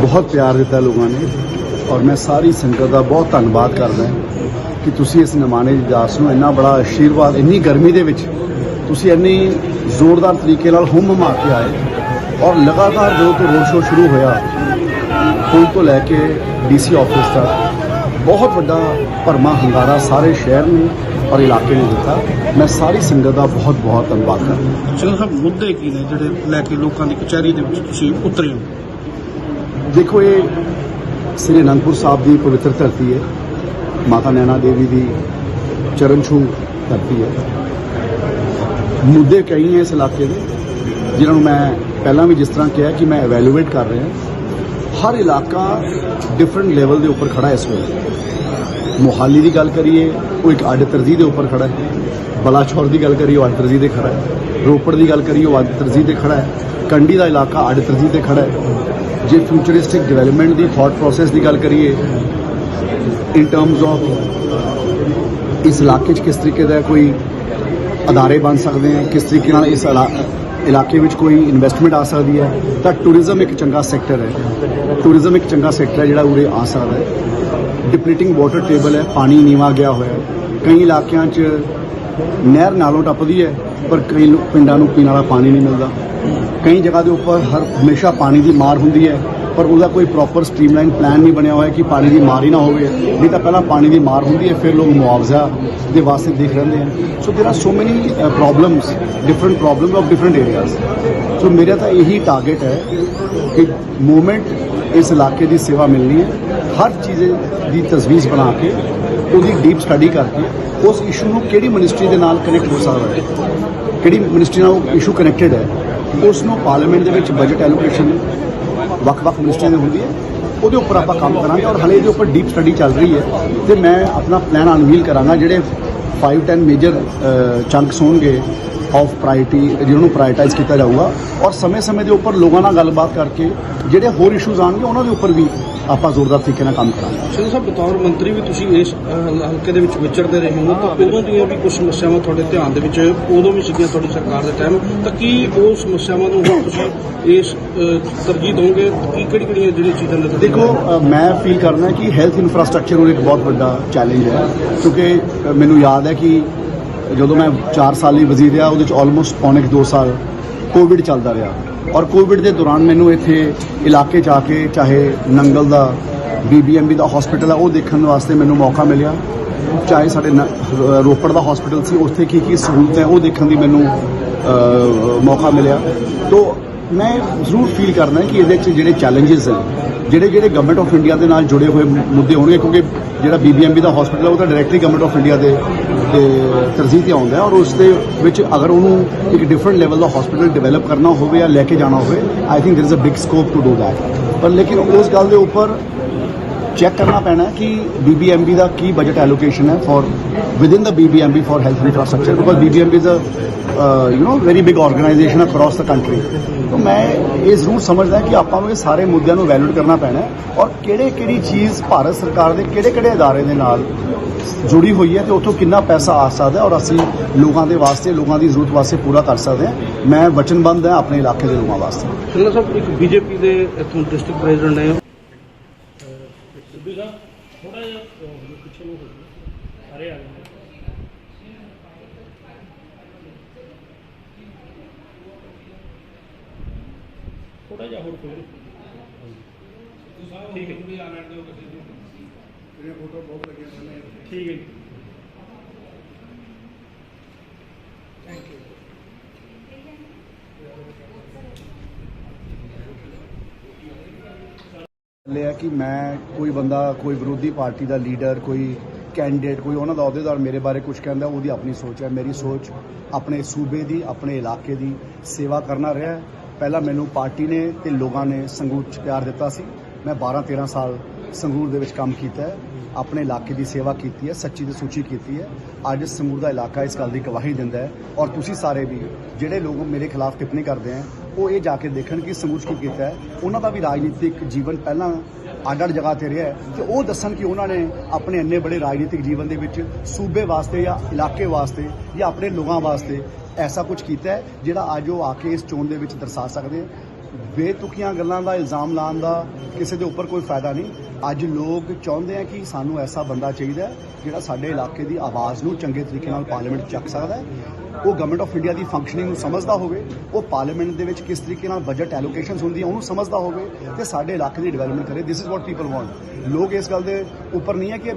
ਬਹੁਤ ਪਿਆਰ ਦਿੱਤਾ ਲੋਕਾਂ ਨੇ ਔਰ ਮੈਂ ਸਾਰੀ ਸੰਗਤ ਦਾ ਬਹੁਤ ਧੰਨਵਾਦ ਕਰਦਾ ਕਿ ਤੁਸੀਂ ਇਸ ਨਿਮਾਣੇ ਦੀ ਦਾਸ ਨੂੰ ਇੰਨਾ ਬੜਾ ਆਸ਼ੀਰਵਾਦ ਇੰਨੀ ਗਰਮੀ ਦੇ ਵਿੱਚ ਤੁਸੀਂ ਇੰਨੀ ਜ਼ੋਰਦਾਰ ਤਰੀਕੇ ਨਾਲ ਹੁਮ ਹਮਾ ਕੇ ਆਏ ਔਰ ਲਗਾਤਾਰ ਜੋ ਤੋਂ ਰੋਡ ਸ਼ੋਅ ਸ਼ੁਰੂ ਹੋਇਆ ਪੁਲ ਤੋਂ ਲੈ ਕੇ ਡੀਸੀ ਆਫਿਸ ਤੱਕ ਬਹੁਤ ਵੱਡਾ ਭਰਮਾ ਹੰਗਾਰਾ ਸਾਰੇ ਸ਼ਹਿਰ ਨੂੰ ਔਰ ਇਲਾਕੇ ਨੂੰ ਦਿੱਤਾ। ਮੈਂ ਸਾਰੀ ਸੰਗਤ ਦਾ ਬਹੁਤ ਬਹੁਤ ਧੰਨਵਾਦ ਕਰਦਾ ਸਿੰਘ ਸਾਹਿਬ ਮੁੱਦੇ ਕੀ ਨੇ ਜਿਹੜੇ ਲੈ ਕੇ ਲੋਕਾਂ ਦੀ ਕਚਹਿਰੀ ਦੇ ਵਿੱਚ ਤੁਸੀਂ ਉਤਰੇ ਹੋ? ਦੇਖੋ, ਇਹ ਸ੍ਰੀ ਅਨੰਦਪੁਰ ਸਾਹਿਬ ਦੀ ਪਵਿੱਤਰ ਧਰਤੀ ਹੈ। ਮਾਤਾ ਨੈਣਾ ਦੇਵੀ ਦੀ ਚਰਨ ਛੂਹ ਧਰਤੀ ਹੈ। ਮੁੱਦੇ ਕਈ ਹੈ ਇਸ ਇਲਾਕੇ ਦੇ, ਜਿਨ੍ਹਾਂ ਨੂੰ ਮੈਂ ਪਹਿਲਾਂ ਵੀ ਜਿਸ ਤਰ੍ਹਾਂ ਕਿਹਾ ਕਿ ਮੈਂ ਇਵੈਲੂਏਟ ਕਰ ਰਿਹਾ। ਹਰ ਇਲਾਕਾ ਡਿਫਰੈਂਟ ਲੈਵਲ ਦੇ ਉੱਪਰ ਖੜਾ ਇਸ ਵੇਲੇ। ਮੋਹਾਲੀ ਦੀ ਗੱਲ ਕਰੀਏ, ਉਹ ਇੱਕ ਅੱਡ ਤਰਜੀਹ ਦੇ ਉੱਪਰ ਖੜਾ ਹੈ। ਬਲਾਚੌਰ ਦੀ ਗੱਲ ਕਰੀਏ, ਉਹ ਅੱਡ ਤਰਜੀਹ ਤੇ ਖੜਾ ਹੈ। ਰੋਪੜ ਦੀ ਗੱਲ ਕਰੀਏ, ਉਹ ਅੱਡ ਤਰਜੀਹ ਤੇ ਖੜਾ ਹੈ। ਕੰਡੀ ਦਾ ਇਲਾਕਾ ਅੱਡ ਤਰਜੀਹ ਤੇ ਖੜਾ ਹੈ। ਜੇ ਫਿਊਚਰਿਸਟਿਕ ਡਿਵੈਲਪਮੈਂਟ ਦੀ ਥਾਟ ਪ੍ਰੋਸੈਸ ਦੀ ਗੱਲ ਕਰੀਏ ਇਨ ਟਰਮਸ ਆਫ ਇਸ ਇਲਾਕੇ 'ਚ ਕਿਸ ਤਰੀਕੇ ਦਾ ਕੋਈ ਅਦਾਰੇ ਬਣ ਸਕਦੇ ਹੈ ਕਿਸ ਤਰੀਕੇ ਨਾਲ ਇਸ ਇਲਾ- ਇਲਾਕੇ ਵਿੱਚ ਕੋਈ ਇਨਵੈਸਟਮੈਂਟ ਆ ਸਕਦੀ ਹੈ, ਤਾਂ ਟੂਰਿਜ਼ਮ ਇੱਕ ਚੰਗਾ ਸੈਕਟਰ ਹੈ। ਟੂਰਿਜ਼ਮ ਇੱਕ ਚੰਗਾ ਸੈਕਟਰ ਹੈ ਜਿਹੜਾ ਉਰੇ ਆ ਸਕਦਾ ਹੈ। ਡਿਪਲੀਟਿੰਗ ਵਾਟਰ ਟੇਬਲ ਹੈ, ਪਾਣੀ ਨੀਵਾ ਗਿਆ ਹੋਇਆ ਕਈ ਇਲਾਕਿਆਂ 'ਚ ਨਹਿਰ ਨਾਲੋਂ ਟੱਪਦੀ ਹੈ, ਪਰ ਕਈ ਪਿੰਡਾਂ ਨੂੰ ਪੀਣ ਵਾਲਾ ਪਾਣੀ ਨਹੀਂ ਮਿਲਦਾ। ਕਈ ਜਗ੍ਹਾ ਦੇ ਉੱਪਰ ਹਰ ਹਮੇਸ਼ਾ ਪਾਣੀ ਦੀ ਮਾਰ ਹੁੰਦੀ ਹੈ, ਪਰ ਉਹਦਾ ਕੋਈ ਪ੍ਰੋਪਰ ਸਟ੍ਰੀਮਲਾਈਨ ਪਲਾਨ ਨਹੀਂ ਬਣਿਆ ਹੋਇਆ ਕਿ ਪਾਣੀ ਦੀ ਮਾਰ ਹੀ ਨਾ ਹੋਵੇ। ਨਹੀਂ ਤਾਂ ਪਹਿਲਾਂ ਪਾਣੀ ਦੀ ਮਾਰ ਹੁੰਦੀ ਹੈ, ਫਿਰ ਲੋਕ ਮੁਆਵਜ਼ਾ ਦੇ ਵਾਸਤੇ ਦੇਖ ਰਹਿੰਦੇ ਹਨ so there are so many problems different problems of different areas so ਮੇਰਾ ਤਾਂ ਇਹੀ ਟਾਰਗੇਟ ਹੈ ਕਿ ਮੂਵਮੈਂਟ ਇਸ ਇਲਾਕੇ ਦੀ ਸੇਵਾ ਮਿਲਣੀ ਹੈ। ਹਰ ਚੀਜ਼ ਦੀ ਤਸਵੀਰ ਬਣਾ ਕੇ, ਉਹਦੀ ਡੀਪ ਸਟੱਡੀ ਕਰਕੇ, ਉਸ ਇਸ਼ੂ ਨੂੰ ਕਿਹੜੀ ਮਿਨਿਸਟਰੀ ਦੇ ਨਾਲ ਕਨੈਕਟ ਹੋ ਸਕਦਾ ਹੈ? ਕਿਹੜੀ ਮਿਨਿਸਟਰੀ ਨਾਲ ਉਹ ਇਸ਼ੂ ਕਨੈਕਟਡ ਹੈ? ਉਸ ਨੂੰ ਪਾਰਲੀਮੈਂਟ ਦੇ ਵਿੱਚ ਬਜਟ ਐਲੋਕੇਸ਼ਨ ਵੱਖ-ਵੱਖ ਮਿਨਿਸਟਰੀਆਂ ਦੀ ਹੁੰਦੀ ਹੈ। ਉਹਦੇ ਉੱਪਰ ਆਪਾਂ ਕੰਮ ਕਰਾਂਗੇ ਔਰ ਹਲੇ ਇਹਦੇ ਉੱਪਰ ਡੀਪ ਸਟੱਡੀ ਚੱਲ ਰਹੀ ਹੈ ਤੇ ਮੈਂ ਆਪਣਾ ਪਲਾਨ ਅਨਵੀਲ ਕਰਾਂਗਾ ਜਿਹੜੇ 5-10 ਮੇਜਰ ਚੰਕਸ ਹੋਣਗੇ ਆਫ ਪ੍ਰਾਇਰਟੀ ਜਿਹਨਾਂ ਨੂੰ ਪ੍ਰਾਇੋਰਟਾਈਜ਼ ਕੀਤਾ ਜਾਊਗਾ। ਔਰ ਸਮੇਂ-ਸਮੇਂ ਦੇ ਉੱਪਰ ਲੋਕਾਂ ਨਾਲ ਗੱਲਬਾਤ ਕਰਕੇ ਜਿਹੜੇ ਹੋਰ ਇਸ਼ੂਜ਼ ਆਣਗੇ ਉਹਨਾਂ ਦੇ ਉੱਪਰ ਵੀ ਆਪਾਂ ਜ਼ੋਰਦਾਰ ਤਰੀਕੇ ਨਾਲ ਕੰਮ ਕਰਾਂਗੇ। ਸਿੰਘ ਸਾਹਿਬ ਬਤੌਰ ਮੰਤਰੀ ਵੀ ਤੁਸੀਂ ਇਸ ਅਹ, ਹਲਕੇ ਦੇ ਵਿੱਚ ਵਿਚਰਦੇ ਰਹੇ ਹੋ ਤਾਂ ਉਦੋਂ ਦੀਆਂ ਵੀ ਕੁਝ ਸਮੱਸਿਆਵਾਂ ਤੁਹਾਡੇ ਧਿਆਨ ਦੇ ਵਿੱਚ ਉਦੋਂ ਵੀ ਸੀਗੀਆਂ ਤੁਹਾਡੀ ਸਰਕਾਰ ਦੇ ਟਾਈਮ ਤਾਂ ਕੀ ਉਹ ਸਮੱਸਿਆਵਾਂ ਨੂੰ ਹੁਣ ਤੁਸੀਂ ਇਸ ਅਹ, ਤਰਜੀਹ ਦੋਗੇ ਕੀ ਕਿਹੜੀ ਕਿਹੜੀਆਂ ਜਿਹੜੀਆਂ ਚੀਜ਼ਾਂ ਨੇ ਦੇਖੋ ਅ, ਮੈਂ ਫੀਲ ਕਰਦਾ ਕਿ ਹੈਲਥ ਇਨਫਰਾਸਟ੍ਰਕਚਰ ਉਹ ਇੱਕ ਬਹੁਤ ਵੱਡਾ ਚੈਲੰਜ ਹੈ ਕਿਉਂਕਿ ਅ, ਮੈਨੂੰ ਯਾਦ ਹੈ ਕਿ ਜਦੋਂ ਮੈਂ 4 ਸਾਲ ਲਈ ਵਜ਼ੀਰ ਰਿਹਾ ਉਹਦੇ ਚ ਆਲਮੋਸਟ ਪੌਣੇ 2 ਸਾਲ ਕੋਵਿਡ ਚੱਲਦਾ ਰਿਹਾ। ਔਰ ਕੋਵਿਡ ਦੇ ਦੌਰਾਨ ਮੈਨੂੰ ਇੱਥੇ ਇਲਾਕੇ 'ਚ ਆ ਕੇ ਚਾਹੇ ਨੰਗਲ ਦਾ ਬੀਬੀਐਮਬੀ ਦਾ ਹਸਪੀਟਲ ਆ, ਉਹ ਦੇਖਣ ਵਾਸਤੇ ਮੈਨੂੰ ਮੌਕਾ ਮਿਲਿਆ। ਚਾਹੇ ਸਾਡੇ ਨ- ਰੋਪੜ ਦਾ ਹਸਪੀਟਲ ਸੀ, ਉੱਥੇ ਕੀ ਕੀ ਸਹੂਲਤ ਹੈ, ਉਹ ਦੇਖਣ ਦੀ ਮੈਨੂੰ ਮੌਕਾ ਮਿਲਿਆ। ਤੋਂ ਮੈਂ ਜ਼ਰੂਰ ਫੀਲ ਕਰਦਾ ਕਿ ਇਹਦੇ 'ਚ ਜਿਹੜੇ ਚੈਲੰਜਸ ਹੈ ਜਿਹੜੇ ਜਿਹੜੇ ਗਵਰਨਮੈਂਟ ਆਫ ਇੰਡੀਆ ਦੇ ਨਾਲ ਜੁੜੇ ਹੋਏ ਮੁੱਦੇ ਹੋਣਗੇ, ਕਿਉਂਕਿ ਜਿਹੜਾ ਬੀਬੀਐਮਬੀ ਦਾ ਹਸਪੀਟਲ ਹੈ ਉਹ ਤਾਂ ਡਾਇਰੈਕਟਲੀ ਗਵਰਨਮੈਂਟ ਆਫ ਇੰਡੀਆ ਦੇ ਤੇ ਤਰਜੀਹ ਤੇ ਆਉਂਦਾ ਹੈ ਔਰ ਉਸ ਦੇ ਵਿੱਚ ਅਗਰ ਉਹਨੂੰ ਇੱਕ ਡਿਫਰੈਂਟ ਲੈਵਲ ਦਾ ਹਸਪੀਟਲ ਡਿਵੈਲਪ ਕਰਨਾ ਹੋਵੇ ਜਾਂ ਲੈ ਕੇ ਜਾਣਾ ਹੋਵੇ I think there is a big scope to do that ਪਰ ਲੇਕਿਨ ਉਸ ਗੱਲ ਦੇ ਉੱਪਰ ਚੈੱਕ ਕਰਨਾ ਪੈਣਾ ਹੈ ਕਿ BBMB ਦਾ ਕੀ ਬਜਟ ਐਲੋਕੇਸ਼ਨ ਹੈ for within the BBMB for health infrastructure because BBMB is a uh, you know very big organization across the country. ਤਾਂ ਮੈਂ ਇਹ ਜ਼ਰੂਰ ਸਮਝਦਾ ਕਿ ਆਪਾਂ ਨੂੰ ਇਹ ਸਾਰੇ ਮੁੱਦਿਆਂ ਨੂੰ ਵੈਲਿਡ ਕਰਨਾ ਪੈਣਾ ਔਰ ਕਿਹੜੇ ਕਿਹੜੀ ਚੀਜ਼ ਭਾਰਤ ਸਰਕਾਰ ਦੇ ਕਿਹੜੇ ਕਿਹੜੇ ਅਦਾਰੇ ਦੇ ਨਾਲ ਜੁੜੀ ਹੋਈ ਹੈ ਤੇ ਉੱਥੋਂ ਕਿੰਨਾ ਪੈਸਾ ਆ ਸਕਦਾ ਔਰ ਅਸੀਂ ਲੋਕਾਂ ਦੇ ਵਾਸਤੇ ਲੋਕਾਂ ਦੀ ਜ਼ਰੂਰਤ ਵਾਸਤੇ ਪੂਰਾ ਕਰ ਸਕਦੇ ਹਾਂ। ਮੈਂ ਵਚਨਬੰਦ ਹਾਂ ਆਪਣੇ ਇਲਾਕੇ ਦੇ ਲੋਕਾਂ ਵਾਸਤੇ। ਸਿੰਘ ਸਾਹਿਬ ਇੱਕ ਬੀਜੇਪੀ ਦੇ ਇੱਥੋਂ ਡਿਸਟ੍ਰਿਕਟ ਪ੍ਰੈਜ਼ੀਡੈਂਟ ਨੇ ਥੋੜਾ ਜਿਹਾ ਅਹ, ਪਿੱਛੇ ਨੂੰ ਹੋ ਜਾਓ। ਅਰੇ ਆ ਜਾਓ। ਥੋੜਾ ਜਿਹਾ ਹੋਰ ਕੋਈ ਠੀਕ ਹੈ। ਵੀ ਆ ਲੈਣ ਦਿਓ ਕਿਸੇ ਨੂੰ। ਇਹ ਫੋਟੋ ਬਹੁਤ ਲੱਗਿਆ ਠੀਕ ਹੈ ਜੀ। ਲੈ ਹੈ ਕਿ ਮੈਂ ਕੋਈ ਬੰਦਾ, ਕੋਈ ਵਿਰੋਧੀ ਪਾਰਟੀ ਦਾ ਲੀਡਰ, ਕੋਈ ਕੈਂਡੀਡੇਟ ਕੋਈ ਉਹਨਾਂ ਦਾ ਅਹੁਦੇਦਾਰ ਮੇਰੇ ਬਾਰੇ ਕੁਝ ਕਹਿੰਦਾ, ਉਹਦੀ ਆਪਣੀ ਸੋਚ ਹੈ, ਮੇਰੀ ਸੋਚ ਆਪਣੇ ਸੂਬੇ ਦੀ, ਆਪਣੇ ਇਲਾਕੇ ਦੀ ਸੇਵਾ ਕਰਨਾ ਰਿਹਾ ਪਹਿਲਾਂ ਮੈਨੂੰ ਪਾਰਟੀ ਨੇ ਤੇ ਲੋਕਾਂ ਨੇ ਸੰਗਰੂਰ 'ਚ ਪਿਆਰ ਦਿੱਤਾ ਸੀ। ਮੈਂ 12 13 ਸਾਲ ਸੰਗਰੂਰ ਦੇ ਵਿੱਚ ਕੰਮ ਕੀਤਾ ਹੈ, ਆਪਣੇ ਇਲਾਕੇ ਦੀ ਸੇਵਾ ਕੀਤੀ ਹੈ, ਸੱਚੀ ਤੇ ਸੂਚੀ ਕੀਤੀ ਹੈ। ਅੱਜ ਸੰਗਰੂਰ ਦਾ ਇਲਾਕਾ ਇਸ ਗੱਲ ਦੀ ਗਵਾਹੀ ਦਿੰਦਾ ਹੈ। ਔਰ ਤੁਸੀਂ ਸਾਰੇ ਵੀ, ਜਿਹੜੇ ਲੋਕ ਮੇਰੇ ਖਿਲਾਫ ਟਿੱਪਣੀ ਕਰਦੇ ਆ ਉਹ ਇਹ ਜਾ ਕੇ ਦੇਖਣ ਕਿ ਸੰਗਰੂਰ ਕੀ ਕੀਤਾ ਹੈ। ਉਹਨਾਂ ਦਾ ਵੀ ਰਾਜਨੀਤਿਕ ਜੀਵਨ ਪਹਿਲਾਂ ਅੱਡ ਅੱਡ ਜਗ੍ਹਾ ਤੇ ਰਿਹਾ ਹੈ ਤੇ ਉਹ ਦੱਸਣ ਕਿ ਉਹਨਾਂ ਨੇ ਆਪਣੇ ਇੰਨੇ ਬੜੇ ਰਾਜਨੀਤਿਕ ਜੀਵਨ ਦੇ ਵਿੱਚ ਸੂਬੇ ਵਾਸਤੇ ਜਾਂ ਇਲਾਕੇ ਵਾਸਤੇ ਜਾਂ ਆਪਣੇ ਲੋਕਾਂ ਵਾਸਤੇ ਐਸਾ ਕੁਝ ਕੀਤਾ ਹੈ, ਜਿਹੜਾ ਅੱਜ ਉਹ ਆ ਕੇ ਇਸ ਚੋਣ ਦੇ ਵਿੱਚ ਦਰਸਾ ਸਕਦੇ ਬੇਤੁਕੀਆਂ ਗੱਲਾਂ ਦਾ ਇਲਜ਼ਾਮ ਲਾਉਣ ਦਾ ਕਿਸੇ ਦੇ ਉੱਪਰ ਕੋਈ ਫਾਇਦਾ ਨਹੀਂ। ਅੱਜ ਲੋਕ ਚਾਹੁੰਦੇ ਆ ਕਿ ਸਾਨੂੰ ਐਸਾ ਬੰਦਾ ਚਾਹੀਦਾ ਹੈ ਜਿਹੜਾ ਸਾਡੇ ਇਲਾਕੇ ਦੀ ਆਵਾਜ਼ ਨੂੰ ਚੰਗੇ ਤਰੀਕੇ ਨਾਲ ਪਾਰਲੀਮੈਂਟ 'ਚ ਚੱਕ ਸਕਦਾ ਹੈ ਉਹ ਗਵਰਨਮੈਂਟ ਆਫ ਇੰਡੀਆ ਦੀ ਫੰਕਸ਼ਨਿੰਗ ਨੂੰ ਸਮਝਦਾ ਹੋਵੇ ਉਹ ਪਾਰਲੀਮੈਂਟ ਦੇ ਵਿੱਚ ਕਿਸ ਤਰੀਕੇ ਨਾਲ ਬਜਟ ਐਲੋਕੇਸ਼ਨਸ ਹੁੰਦੀਆਂ ਉਹਨੂੰ ਸਮਝਦਾ ਹੋਵੇ ਤੇ ਸਾਡੇ ਇਲਾਕੇ ਦੀ ਡਿਵੈਲਪਮੈਂਟ ਕਰੇ this is what people want ਲੋਕ ਇਸ ਗੱਲ ਦੇ ਉੱਪਰ ਨਹੀਂ ਹੈ ਕਿ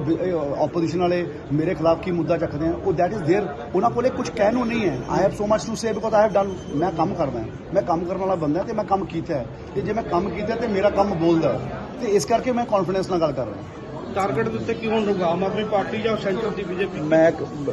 ਆਪੋਜੀਸ਼ਨ ਵਾਲੇ ਮੇਰੇ ਖਿਲਾਫ ਕੀ ਮੁੱਦਾ ਚੱਕਦੇ ਆ ਉਹ ਦੈਟ ਇਜ਼ देयर ਉਹਨਾਂ ਕੋਲੇ ਕੁਝ ਕਹਿਣ ਨੂੰ ਨਹੀਂ ਹੈ I have so much to say because I have done ਮੈਂ ਕੰਮ ਕਰਦਾ ਹਾਂ ਮੈਂ ਕੰਮ ਕਰਨ ਵਾਲਾ ਬੰਦਾ ਤੇ ਮੈਂ ਕੰਮ ਕੀਤਾ ਹੈ ਤੇ ਜੇ ਮੈਂ ਕੰਮ ਕੀਤਾ ਤੇ ਮੇਰਾ ਕੰਮ ਬੋਲਦਾ ਹੈ ਤੇ ਇਸ ਕਰਕੇ ਮੈਂ ਕੌਨਫੀਡੈਂਸ ਨਾਲ ਗੱਲ ਕਰ ਰਿਹਾ ਟਾਰਗੇਟ ਦੇ ਉੱਤੇ ਕਿਉਂ ਰਹੂਗਾ ਆਮ ਆਦਮੀ ਪਾਰਟੀ ਜਾਂ ਸੈਂਟਰ ਦੀ ਬੀਜੇਪੀ ਮੈਂ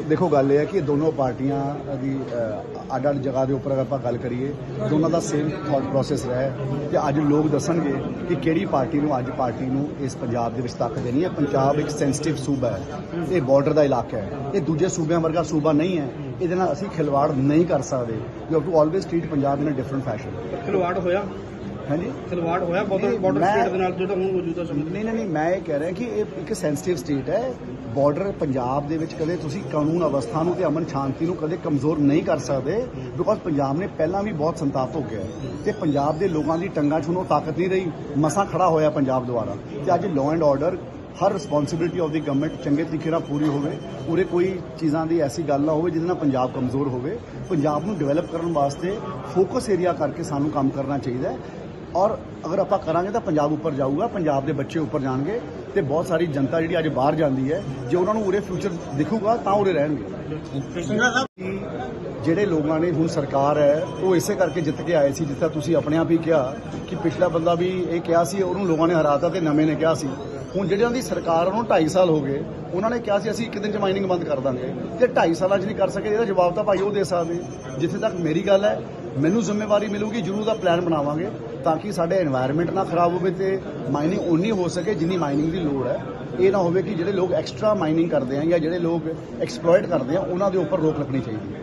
ਦੇਖੋ ਗੱਲ ਇਹ ਹੈ ਕਿ ਦੋਨੋਂ ਪਾਰਟੀਆਂ ਦੀ ਅ, ਅੱਡ ਅੱਡ ਜਗ੍ਹਾ ਦੇ ਉੱਪਰ ਅਗਰ ਆਪਾਂ ਗੱਲ ਕਰੀਏ ਦੋਨਾਂ ਦਾ ਸੇਮ ਥਾਟ ਪ੍ਰੋਸੈਸ ਰਿਹਾ ਹੈ। ਤੇ ਅੱਜ ਲੋਕ ਦੱਸਣਗੇ ਕਿ ਕਿਹੜੀ ਪਾਰਟੀ ਨੂੰ ਅੱਜ ਪਾਰਟੀ ਨੂੰ ਇਸ ਪੰਜਾਬ ਦੇ ਵਿੱਚ ਤਾਕਤ ਦੇਣੀ ਹੈ। ਪੰਜਾਬ ਇੱਕ ਸੈਂਸਿਟਿਵ ਸੂਬਾ ਹੈ। ਇਹ ਬਾਰਡਰ ਦਾ ਇਲਾਕਾ ਹੈ। ਇਹ ਦੂਜੇ ਸੂਬਿਆਂ ਵਰਗਾ ਸੂਬਾ ਨਹੀਂ ਹੈ। ਇਹਦੇ ਨਾਲ ਅਸੀਂ ਖਿਲਵਾੜ ਨਹੀਂ ਕਰ ਸਕਦੇ। You have to always treat Punjab in a different fashion ਖਿਲਵਾੜ ਹੋਇਆ? ਹਾਂਜੀ। ਖਿਲਵਾੜ ਹੋਇਆ ਬਾਰਡਰ ਬਾਰਡਰ ਮੈਂ- ਸਟੇਟ ਦੇ ਨਾਲ ਜਿਹੜਾ ਹੁਣ ਮੌਜੂਦਾ ਸਮੇਂ ਨਹੀਂ ਨਹੀਂ ਨਹੀਂ ਮੈਂ ਇਹ ਕਹਿ ਰਿਹਾ ਕਿ ਇਹ ਇੱਕ ਸੈਂਸਿਟਿਵ ਸਟੇਟ ਹੈ। ਬਾਰਡਰ ਪੰਜਾਬ ਦੇ ਵਿੱਚ ਕਦੇ ਤੁਸੀਂ ਕਾਨੂੰਨ ਅਵਸਥਾ ਨੂੰ ਤੇ ਅਮਨ ਸ਼ਾਂਤੀ ਨੂੰ ਕਦੇ ਕਮਜ਼ੋਰ ਨਹੀਂ ਕਰ ਸਕਦੇ ਬਿਕੋਜ਼ ਪੰਜਾਬ ਨੇ ਪਹਿਲਾਂ ਵੀ ਬਹੁਤ ਸੰਤਾਪ ਹੋ ਗਿਆ ਹੈ। ਤੇ ਪੰਜਾਬ ਦੇ ਲੋਕਾਂ ਦੀ ਟੰਗਾਂ 'ਚ ਹੁਣ ਉਹ ਤਾਕਤ ਨਹੀਂ ਰਹੀ। ਮਸਾਂ ਖੜਾ ਹੋਇਆ ਪੰਜਾਬ ਦੁਆਰਾ। ਤੇ ਅੱਜ ਲਾਅ ਐਂਡ ਆਰਡਰ ਹਰ ਰਿਸਪੌਂਸਿਬਿਲਟੀ ਆਫ ਦੀ ਗਵਰਨਮੈਂਟ ਚੰਗੇ ਤਰੀਕੇ ਨਾਲ ਪੂਰੀ ਹੋਵੇ ਉਰੇ ਕੋਈ ਚੀਜ਼ਾਂ ਦੀ ਐਸੀ ਗੱਲ ਨਾ ਹੋਵੇ ਜਿਹਦੇ ਨਾਲ ਪੰਜਾਬ ਕਮਜ਼ੋਰ ਹੋਵੇ। ਪੰਜਾਬ ਨੂੰ ਡਿਵੈਲਪ ਕਰਨ ਵਾਸਤੇ ਫੋਕਸ ਏਰੀਆ ਕਰਕੇ ਸਾਨੂੰ ਕੰਮ ਕਰਨਾ ਚਾਹੀਦਾ ਹੈ। ਔਰ ਅਗਰ ਆਪਾਂ ਕਰਾਂਗੇ ਤਾਂ ਪੰਜਾਬ ਉੱਪਰ ਜਾਊਗਾ ਪੰਜਾਬ ਦੇ ਬੱਚੇ ਉੱਪਰ ਜਾਣਗੇ ਤੇ ਬਹੁਤ ਸਾਰੀ ਜਨਤਾ ਜਿਹੜੀ ਅੱਜ ਬਾਹਰ ਜਾਂਦੀ ਹੈ ਜੇ ਉਹਨਾਂ ਨੂੰ ਉਰੇ ਫਿਊਚਰ ਦਿਖੂਗਾ ਤਾਂ ਉਰੇ ਰਹਿਣਗੇ। ਜਿਹੜੇ ਲੋਕਾਂ ਨੇ ਹੁਣ ਸਰਕਾਰ ਹੈ ਉਹ ਇਸੇ ਕਰਕੇ ਜਿੱਤ ਕੇ ਆਏ ਸੀ ਜਿੱਥੇ ਤੁਸੀਂ ਆਪਣੇ ਆਪ ਹੀ ਕਿਹਾ ਕਿ ਪਿਛਲਾ ਬੰਦਾ ਵੀ ਇਹ ਕਿਹਾ ਸੀ ਉਹਨੂੰ ਲੋਕਾਂ ਨੇ ਹਰਾਤਾ ਤੇ ਨਵੇਂ ਨੇ ਕਿਹਾ ਸੀ। ਹੁਣ ਜਿਹੜਿਆਂ ਦੀ ਸਰਕਾਰ ਉਹਨੂੰ 2.5 ਸਾਲ ਹੋ ਗਏ ਉਹਨਾਂ ਨੇ ਕਿਹਾ ਸੀ ਅਸੀਂ ਇੱਕ ਦਿਨ ਚ ਮਾਈਨਿੰਗ ਬੰਦ ਕਰ ਦਾਂਗੇ। ਤੇ 2.5 ਸਾਲਾਂ ਚ ਨਹੀਂ ਕਰ ਸਕੇ ਇਹਦਾ ਜਵਾਬ ਤਾਂ ਭਾਈ ਉਹ ਦੇ ਸਕਦੇ। ਜਿੱਥੇ ਤੱਕ ਮੇਰੀ ਗੱਲ ਹੈ ਮੈਨੂੰ ਜ਼ਿੰਮੇਵਾਰੀ ਮਿਲੂਗੀ, ਜਰੂਰ ਦਾ ਪਲਾਨ ਬਣਾਵਾਂਗੇ ਤਾਂ ਕਿ ਸਾਡੇ এনवायरमेंट ਨਾ ਖਰਾਬ ਹੋਵੇ ਤੇ ਮਾਈਨਿੰਗ ਉਨੀ ਹੋ ਸਕੇ ਜਿੰਨੀ ਮਾਈਨਿੰਗ ਦੀ ਲੋੜ ਹੈ। ਇਹ ਨਾ ਹੋਵੇ ਕਿ ਜਿਹੜੇ ਲੋਕ ਐਕਸਟਰਾ ਮਾਈਨਿੰਗ ਕਰਦੇ ਆ ਜਾਂ ਜਿਹੜੇ ਲੋਕ ਐਕਸਪਲੋਇਟ ਕਰਦੇ ਆ, ਉਹਨਾਂ ਦੇ ਉੱਪਰ ਰੋਕ ਲੱਗਣੀ ਚਾਹੀਦੀ ਹੈ।